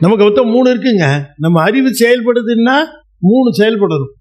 நமக்கு மொத்தம் மூணு இருக்குங்க. நம்ம அறிவு செயல்படுதுன்னா மூணு செயல்படணும்.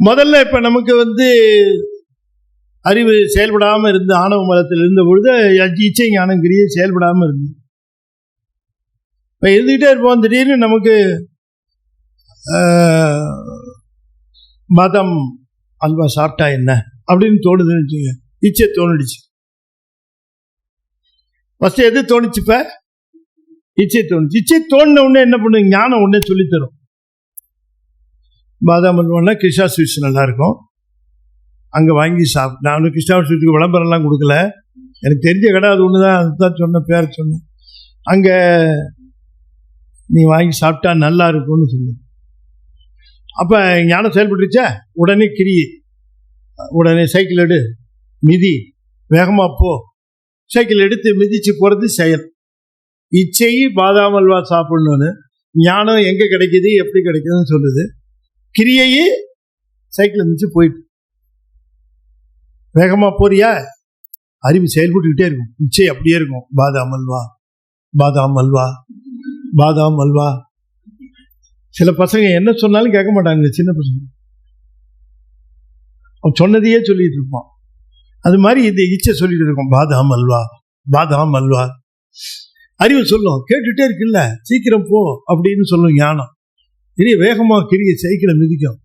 முதல்ல இப்ப நமக்கு வந்து அறிவு செயல்படாம இருந்து ஆணவ மதத்தில் இருந்த பொழுது இச்சை ஞானம் கிரியை செயல்படாம இருந்து இப்ப இருந்துகிட்டே இருப்போம் திடீர்னு நமக்கு ஆஹ், அல்வா சாப்பிட்டா என்ன? அப்படின்னு தோணுதுன்னு வச்சுங்க இச்சை தோணுடுச்சு. ஃபஸ்ட்டு எது தோணுச்சுப்ப? இச்சை தோணுச்சு. இச்சை தோணின உடனே என்ன பண்ணுங்க ஞானம் உடனே சொல்லித்தரும். பாதாம் அல்வானா கிருஷ்ணா ஸ்வீட்ஸ் நல்லாயிருக்கும். அங்கே வாங்கி சாப் நான் வந்து கிருஷ்ணா ஸ்வீட்டுக்கு விளம்பரம்லாம் கொடுக்கல. எனக்கு தெரிஞ்ச கடை அது ஒன்று தான். அதுதான் சொன்னேன் பேர் சொன்னேன். அங்கே நீ வாங்கி சாப்பிட்டா நல்லா இருக்கும்னு சொல்லு அப்போ ஞானம் செயல்பட்டுருச்சா? உடனே கிரி. உடனே சைக்கிள் எடு. மிதி. வேகமாக போ. சைக்கிள் எடுத்து மிதிச்சு போகிறது செயல். இச்சையை பாதாம் அல்வா சாப்பிடணும்னு ஞானம் எங்கே கிடைக்குது எப்படி கிடைக்குதுன்னு சொல்லுது. கிரியையே சைக்கிள் மிதிச்சு போயிட்டு. வேகமா போறியா? அறிவு செயல்பட்டுக்கிட்டே இருக்கும். இச்சை அப்படியே இருக்கும். பாதாம் அல்வா பாதாம் அல்வா பாதாம் அல்வா சில பசங்க என்ன சொன்னாலும் கேட்க மாட்டாங்க சின்ன பசங்க. அவன் சொன்னதையே சொல்லிட்டு இருப்பான். அது மாதிரி இந்த இச்சை சொல்லிட்டு இருக்கும். பாதாம் அல்வா பாதாம் அல்வா. அறிவு சொல்லும். கேட்டுட்டே இருக்குல்ல. சீக்கிரம் போ அப்படின்னு சொல்லும் ஞானம். பெரிய வேகமா கிரிய சைக்கிளை மிதிக்கும்.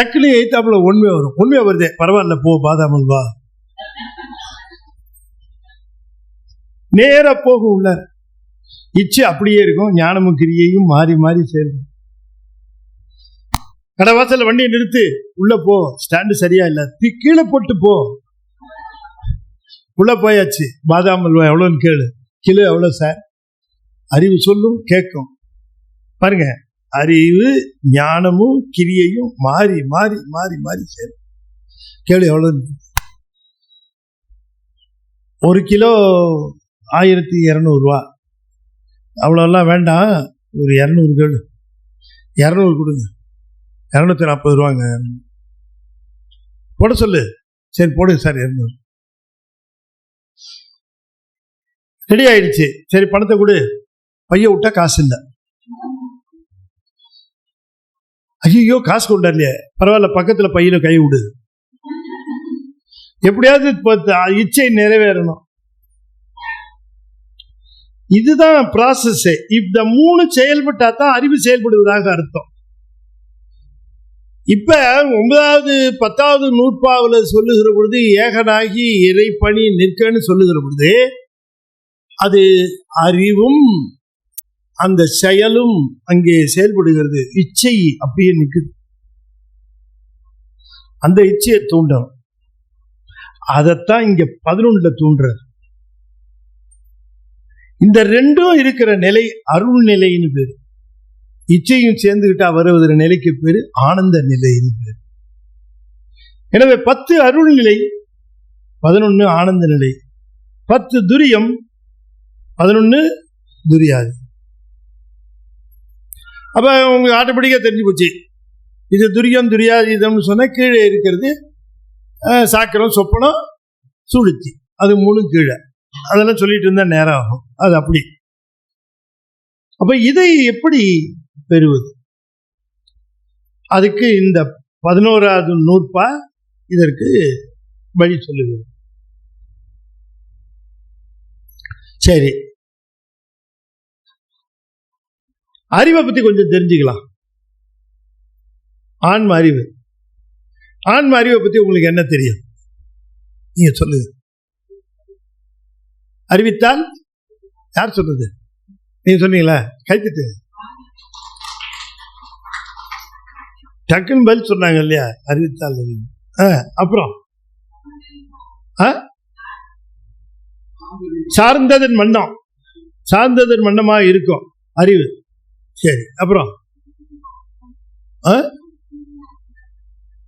டக்குனு எய்த்தாப்புல உண்மை வரும். உண்மை வருதே. பரவாயில்ல போ பாதாம் அல்வா. நேரா போகும் உள்ள இச்சை அப்படியே இருக்கும். ஞானமும் கிரியையும் மாறி மாறி சேரும் கடவாசல்ல வண்டியை நிறுத்து. உள்ள போ. ஸ்டாண்டு சரியா இல்ல. கீழே போட்டு போ. உள்ளே போயாச்சு. பாதாம் அல்வா எவ்வளோன்னு கேளு. கிலோ எவ்வளோ சார் அறிவு சொல்லும் கேட்கும். பாருங்க. அறிவு ஞானமும் கிரியையும் மாறி மாறி மாறி மாறி சேரும். கேளு எவ்வளோன்னு ஒரு கிலோ ஆயிரத்தி இரநூறுவா அவ்வளோலாம் வேண்டாம். ஒரு இரநூறு கேளு. இரநூறு கொடுங்க. இரநூத்தி நாற்பது ரூபாங்க. போட சொல்லு. சரி போடுங்க சார் இரநூறு. ரெடி ஆயிடுச்சு சரி பணத்தை கொடு. பைய விட்டா காசு இல்லை ஐயோ காசு கொண்டாடலையே. பரவாயில்ல பக்கத்துல பையில கை விடு. எப்படியாவது இச்சை நிறைவேறணும். இதுதான் ப்ராசஸ் இந்த மூணு செயல்பட்டா தான் அறிவு செயல்படுவதாக அர்த்தம். இப்ப ஒன்பதாவது பத்தாவது நூற்பாவில் சொல்லுகிற பொழுது ஏகனாகி இறைப்பணி நிற்கன்னு சொல்லுகிற பொழுது அது அறிவும் அந்த செயலும் அங்கே செயல்படுகிறது. இச்சை அப்படியே நிற்குது அந்த இச்சையை தூண்டும். அதைத்தான் இங்க பதினொன்றுல தூண்டுறது இந்த ரெண்டும் இருக்கிற நிலை அருள் நிலைன்னு பேரு. இச்சையும் சேர்ந்துகிட்டா வருவதற்கு நிலைக்கு பேரு ஆனந்த நிலைன்னு பேரு. எனவே பத்து அருள் நிலை பதினொன்னு ஆனந்த நிலை பத்து துரியம் பதினொன்னு துரியாது. அப்போ உங்களுக்கு ஆட்டோமேட்டிக்காக தெரிஞ்சு போச்சு. இது துரியம் துரியாதீதம்னு சொன்னா கீழே இருக்கிறது சாக்கிரம் சொப்பனம் சுளுத்தி. அது மூணு கீழே. அதெல்லாம் சொல்லிட்டு இருந்தால் நேரம் ஆகும். அது அப்படி. அப்போ இதை எப்படி பெறுவது? அதுக்கு இந்த பதினோராவது நூற்பா இதற்கு வழி சொல்லுகிறது. சரி. அறிவை பத்தி கொஞ்சம் தெரிஞ்சுக்கலாம். ஆன்ம அறிவு. ஆன்ம அறிவை பத்தி உங்களுக்கு என்ன தெரியும்? நீங்க சொல்லுங்க. அறிவித்தால் யார் சொன்னது நீங்க சொன்னீங்களா? கைத்துட்டு டக்குன்னு பதில் சொன்னாங்க இல்லையா? அறிவித்தால் தெரியும். அப்புறம்? சார்ந்ததன் மன்னம் சார்ந்ததன் மன்னமாக இருக்கும். அறிவு. சரி அப்புறம்?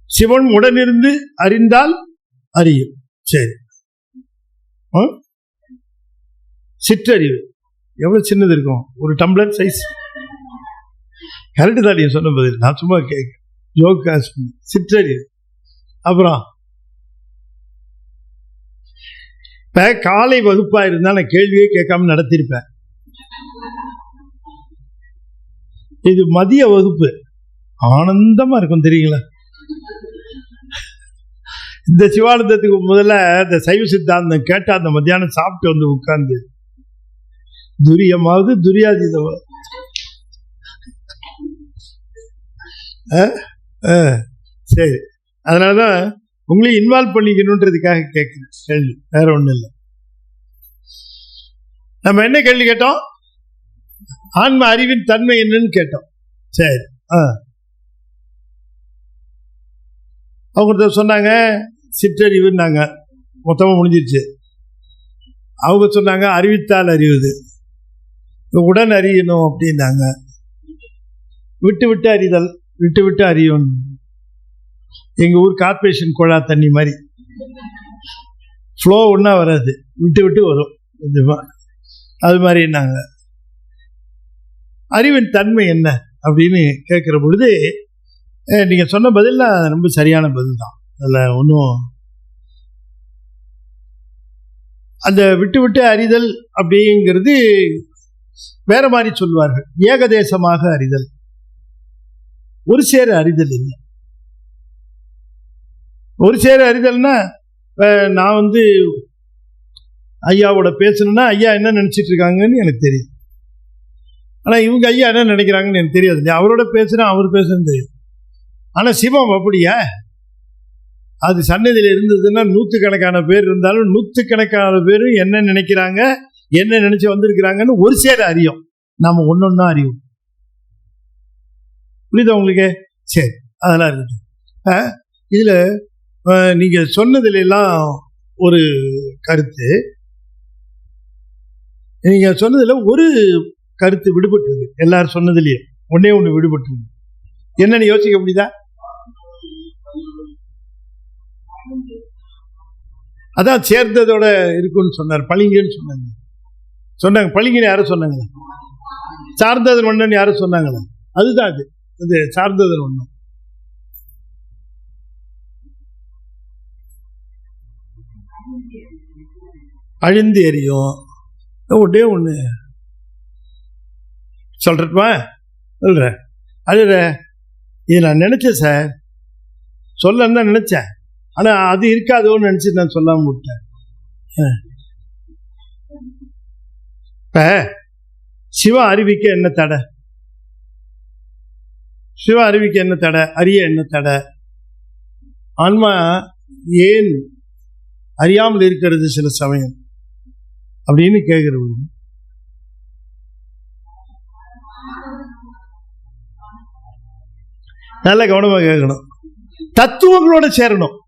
சிவன் உடனிருந்து அறிந்தால் அறியும். சரி. சிற்றறிவு. எவ்வளவு சின்னது இருக்கும்? ஒரு டம்ளர் சைஸ் கரெக்டு தான் நீங்க சொன்ன பதில். நான் சும்மா கேட்க ஜோக்கா சிற்றறிவு. அப்புறம்? இப்போ காலை வகுப்பாக இருந்தால் நான் கேள்வியே கேட்காம நடத்தியிருப்பேன் இது மதிய வகுப்பு. ஆனந்தமா இருக்கும் தெரியுங்களா? இந்த சிவானந்தத்துக்கு முதல்ல இந்த சைவ சித்தாந்தம் கேட்டா அந்த மத்தியானம் சாப்பிட்டு வந்து உட்கார்ந்து. துரியமாவது துரியாதீதமாவது அஹ், அஹ், சரி. அதனாலதான் உங்களையும் இன்வால்வ் பண்ணிக்கணுன்றதுக்காக கேட்கிறேன் கேள்வி. வேற ஒண்ணும் இல்லை. நம்ம என்ன கேள்வி கேட்டோம்? ஆன்ம அறிவின் தன்மை என்னன்னு கேட்டோம். சரி ஆ. அவங்க சொன்னாங்க சிற்றறிவுன்னாங்க. மொத்தமாக முடிஞ்சிருச்சு. அவங்க சொன்னாங்க அறிவித்தால் அறிவுது. உடன் அறியணும் அப்படின்னாங்க. விட்டு விட்டு அறிதல் விட்டு விட்டு அறியணும் எங்க ஊர் கார்பரேஷன் குழா தண்ணி மாதிரி. ஃப்ளோ ஒன்றா வராது. விட்டு விட்டு வரும். கொஞ்சமாக அது மாதிரின்னாங்க அறிவின் தன்மை என்ன அப்படின்னு கேட்குற பொழுது நீங்கள் நீங்க சொன்ன பதில்லாம் ரொம்ப சரியான பதில் தான் அதில் ஒன்றும் அந்த விட்டு விட்டு அறிதல் அப்படிங்கிறது வேற மாதிரி சொல்வார்கள். ஏகதேசமாக அறிதல். ஒரு சேர அறிதல் இல்லை. ஒரு சேர அறிதல்னா நான் வந்து ஐயாவோட பேசணும்னா ஐயா என்ன நினைச்சிட்டு இருக்காங்கன்னு எனக்கு தெரியும். ஆனால் இவங்க ஐயா என்ன நினைக்கிறாங்கன்னு எனக்கு தெரியாது. இல்லையா அவரோட பேசுனா அவர் பேசுறது தெரியும். சிவம் அப்படியா? அது சன்னதியில் இருந்ததுன்னா நூற்றுக்கணக்கான பேர் இருந்தாலும் நூற்றுக்கணக்கான பேர் என்ன நினைக்கிறாங்க என்ன நினச்சி வந்திருக்கிறாங்கன்னு ஒரு சேர அறியும். நாம ஒன்னொன்னா அறிவோம். புரியுதா உங்களுக்கு? சரி அதெல்லாம் இருக்கட்டும். இதில் நீங்கள் அஹ், சொன்னதுல எல்லாம் ஒரு கருத்து. நீங்கள் சொன்னதில் ஒரு கருத்து விடுபட்டுது. எல்லாரும் சொன்னதுலயே ஒன்னே ஒண்ணு விடுபட்டுருக்கு என்னன்னு யோசிக்க முடியுதா? அதான் சேர்ந்ததோட இருக்குன்னு சொன்னார். பளிங்குன்னு சொன்னாங்க. சொன்னாங்க. பளிங்குன்னு யாரும் சொன்னாங்க சார்ந்ததன் ஒண்ணுன்னு யாரும் சொன்னாங்களா? அதுதான் அது. அது சார்ந்ததன் ஒண்ணு. அழிந்து எரியும் ஒன்றே ஒண்ணு. சொல்றட்டுமா சொல்கிறேன் அது இது நான் நினைச்சேன் சார். சொல்லன்னு தான் நினச்சேன். ஆனா அது இருக்காதோன்னு நினச்சி நான் சொல்லாமல் விட்டேன். இப்போ சிவா சிவ அறிவிக்க என்ன தடை? சிவ அறிவிக்க என்ன தடை? அறிய என்ன தடை? ஆன்மா ஏன் அறியாமல் இருக்கிறது சில சமயம்? அப்படின்னு கேட்குறவங்க நல்ல கவனமா கேட்கணும். தத்துவங்களோட சேரணும்.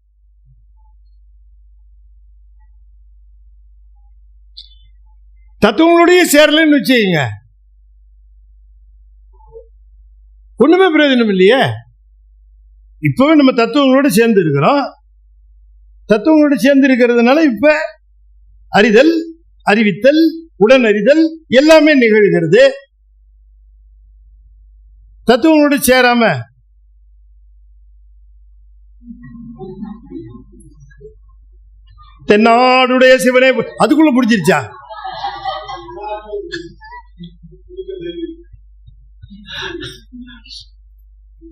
தத்துவங்களோடய சேரலன்னு வச்சுக்கங்க. ஒண்ணுமே பிரயோஜனம் இல்லையே. இப்பவே நம்ம தத்துவங்களோட சேர்ந்து இருக்கிறோம் தத்துவங்களோட சேர்ந்து இருக்கிறதுனால இப்ப அறிதல் அறிவித்தல் உடன் அறிதல் எல்லாமே நிகழ்கிறது. தத்துவங்களோட சேராம தென்னாடுடைய சிவனே அதுக்குள்ள பிடிச்சிருச்சா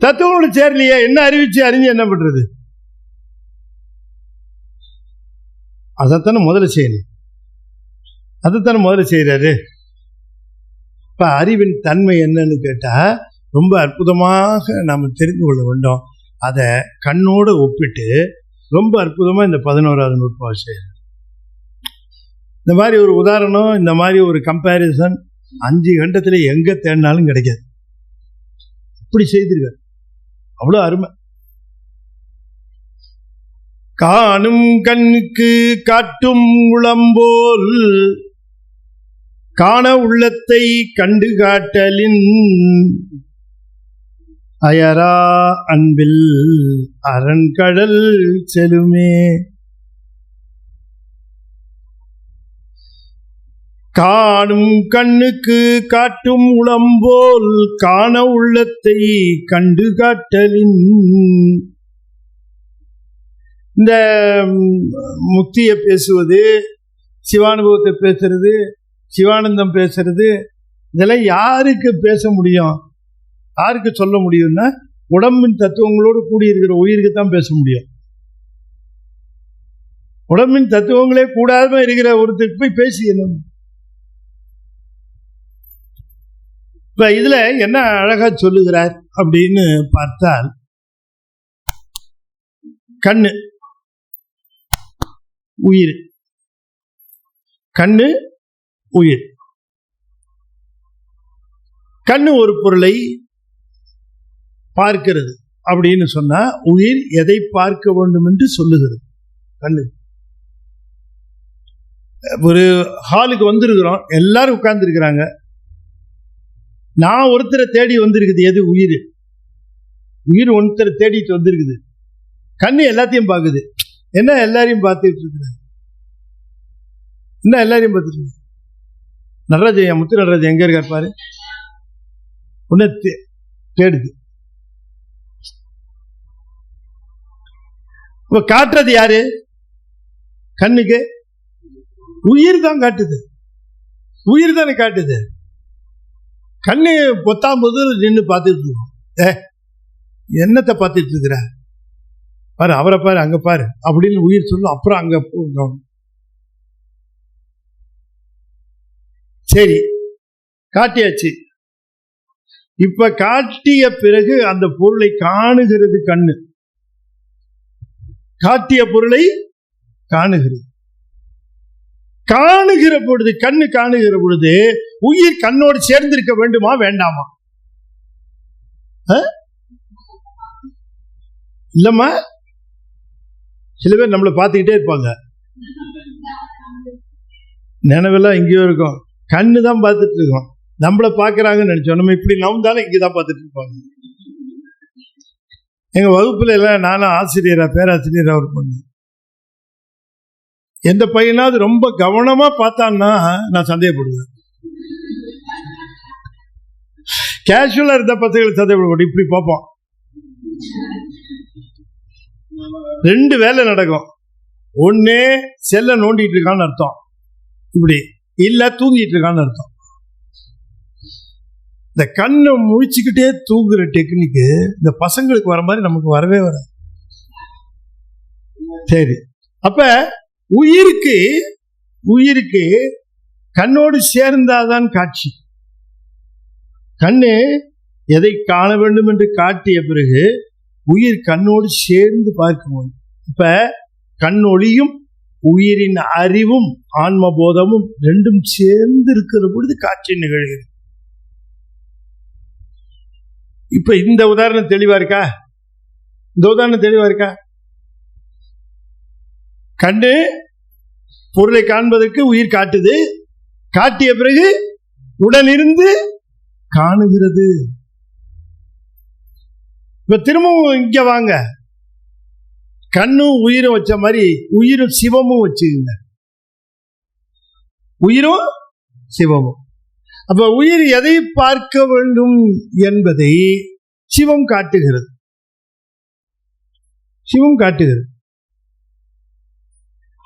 தத்துவோடு சேரலையே என்ன அறிவிச்சு அறிஞ்சு என்ன பண்றது? அதைத்தானே முதல்ல செய்யணும். அதைத்தானே முதல்ல செய்யறாரு இப்ப அறிவின் தன்மை என்னன்னு கேட்டா ரொம்ப அற்புதமாக நம்ம தெரிந்து கொள்ள வேண்டும். அதை கண்ணோடு ஒப்பிட்டு ரொம்ப அற்புதமா இந்த பதினோராவது நூற்பாவை செய்கிறார் இந்த மாதிரி ஒரு உதாரணம் இந்த மாதிரி ஒரு கம்பேரிசன் அஞ்சு கண்டத்துல எங்க தேடினாலும் கிடைக்காது. இப்படி செய்திருக்கார். அவ்வளவு அருமை. காணும் கண்ணுக்கு காட்டும் உளம்போல் காண உள்ளத்தை கண்டு காட்டலின் அயரா அன்பில் அரண்கடல் செலுமே. காணும் கண்ணுக்கு காட்டும் உளம்போல் காண உள்ளத்தை கண்டு காட்டலின் இந்த முக்தியை பேசுவது சிவானுபவத்தை பேசுறது சிவானந்தம் பேசுறது இதெல்லாம் யாருக்கு பேச முடியும்? யாருக்கு சொல்ல முடியும்னா உடம்பின் தத்துவங்களோடு கூடியிருக்கிற உயிருக்கு தான் பேச முடியும். உடம்பின் தத்துவங்களே கூடாம இருக்கிற ஒருத்தருக்கு போய் பேசி என்ன இப்ப இதுல என்ன அழகா சொல்லுகிறார் அப்படின்னு பார்த்தால் கண்ணு உயிர். கண்ணு உயிர். கண்ணு ஒரு பொருளை பார்க்கிறது அப்படின்னு சொன்னா உயிர் எதை பார்க்க வேண்டும் என்று சொல்லுகிறது. கண்ணு. ஒரு ஹாலுக்கு வந்திருக்கிறோம் எல்லாரும் உட்கார்ந்து இருக்கிறாங்க நான் ஒருத்தரை தேடி வந்திருக்குது எது உயிர்? உயிர் ஒருத்தரை தேடிட்டு வந்திருக்குது. கண்ணு எல்லாத்தையும் பார்க்குது. என்ன எல்லாரையும் பார்த்துட்டு இருக்கிறாங்க என்ன எல்லாரையும் பார்த்துட்டு இருக்கு? நடராஜன் முத்து நடராஜன் எங்க இருக்கார் பாரு? உன்னை தே- தேடுது. இப்போ காட்டுறது யாரு? கண்ணுக்கு? உயிர் தான் காட்டுது. உயிர் தானே காட்டுது. கண்ணு பொத்தாம் போது நின்று பார்த்துட்டு இருக்கோம். ஏ என்னத்தை பார்த்துட்டு இருக்கிற? பாரு அவரை பாரு அங்க பாரு. அப்படின்னு உயிர் சொல்லும். அப்புறம் அங்க போங்க சரி காட்டியாச்சு. இப்ப காட்டிய பிறகு அந்த பொருளை காணுகிறது கண்ணு. காட்டிய பொருளை காணுகிறது. காணுகிற பொழுது கண்ணு காணுகிற பொழுது உயிர் கண்ணோடு சேர்ந்திருக்க வேண்டுமா வேண்டாமா? இல்லம்மா. சில பேர் நம்மளை பார்த்துக்கிட்டே இருப்பாங்க. நினைவெல்லாம் எங்கேயோ இருக்கும். கண்ணு தான் பார்த்துட்டு இருக்கோம். நம்மளை பார்க்குறாங்கன்னு நினைச்சோம். நம்ம இப்படி நவுந்தாலும் இங்கே தான் பார்த்துட்டு இருப்பாங்க. எங்க வகுப்புல எல்லாம் நானும் ஆசிரியரா பேராசிரியரா ஒரு பொண்ணு எந்த பையனாவது ரொம்ப கவனமா பார்த்தான்னா நான் சந்தேகப்படுவேன். கேஷுவலா இருந்த பசங்களை சந்தேகப்பட இப்படி பார்ப்போம். ரெண்டு வேலை நடக்கும். ஒன்று செல்ல நோண்டிட்டு இருக்கான்னு அர்த்தம். இப்படி. இல்லை தூங்கிட்டு இருக்கான்னு அர்த்தம். இந்த கண்ணை முழிச்சுக்கிட்டே தூங்குற டெக்னிக்கு இந்த பசங்களுக்கு வர மாதிரி நமக்கு வரவே வராது. சரி. அப்ப உயிருக்கு உயிருக்கு கண்ணோடு சேர்ந்தாதான் காட்சி. கண்ணு எதை காண வேண்டும் என்று காட்டிய பிறகு உயிர் கண்ணோடு சேர்ந்து பார்க்கும் இப்ப கண்ணொளியும் உயிரின் அறிவும் ஆன்மபோதமும் ரெண்டும் சேர்ந்து இருக்கிற பொழுது காட்சி நிகழ்கிறது. இப்ப இந்த உதாரணம் தெளிவா இருக்கா? இந்த உதாரணம் தெளிவா இருக்கா? கண்ணு பொருளை காண்பதற்கு உயிர் காட்டுது. காட்டிய பிறகு உடனிருந்து காணுகிறது. இப்ப திரும்பவும் இங்க வாங்க. கண்ணும் உயிரும் வச்ச மாதிரி உயிரும் சிவமும் வச்சுங்க உயிரும் சிவமும். அப்ப உயிர் எதை பார்க்க வேண்டும் என்பதை சிவம் காட்டுகிறது. சிவம் காட்டுகிறது.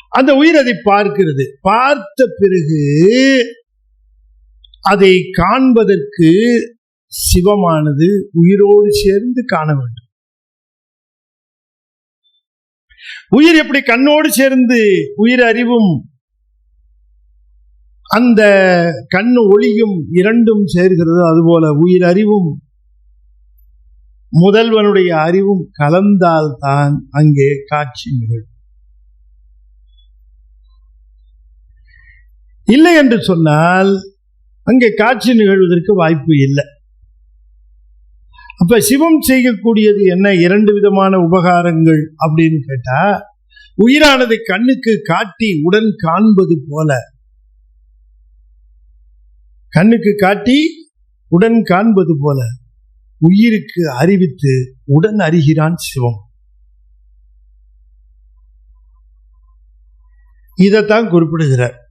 அந்த உயிர் அதை பார்க்கிறது. பார்த்த பிறகு அதை காண்பதற்கு சிவமானது உயிரோடு சேர்ந்து காண வேண்டும். உயிர் எப்படி கண்ணோடு சேர்ந்து உயிர் அறிவும் அந்த கண் ஒளியும் இரண்டும் சேர்கிறது. அதுபோல உயிர் அறிவும் முதல்வனுடைய அறிவும் கலந்தால்தான் அங்கே காட்சி நிகழும். இல்லை என்று சொன்னால் அங்கே காட்சி நிகழ்வதற்கு வாய்ப்பு இல்லை. அப்ப சிவம் செய்யக்கூடியது என்ன? இரண்டு விதமான உபகாரங்கள் அப்படின்னு கேட்டா உயிரானது கண்ணுக்கு காட்டி உடன் காண்பது போல. கண்ணுக்கு காட்டி உடன் காண்பது போல உயிருக்கு அறிவித்து உடன் அறிகிறான் சிவம். இதைத்தான் குறிப்பிடுகிறார்.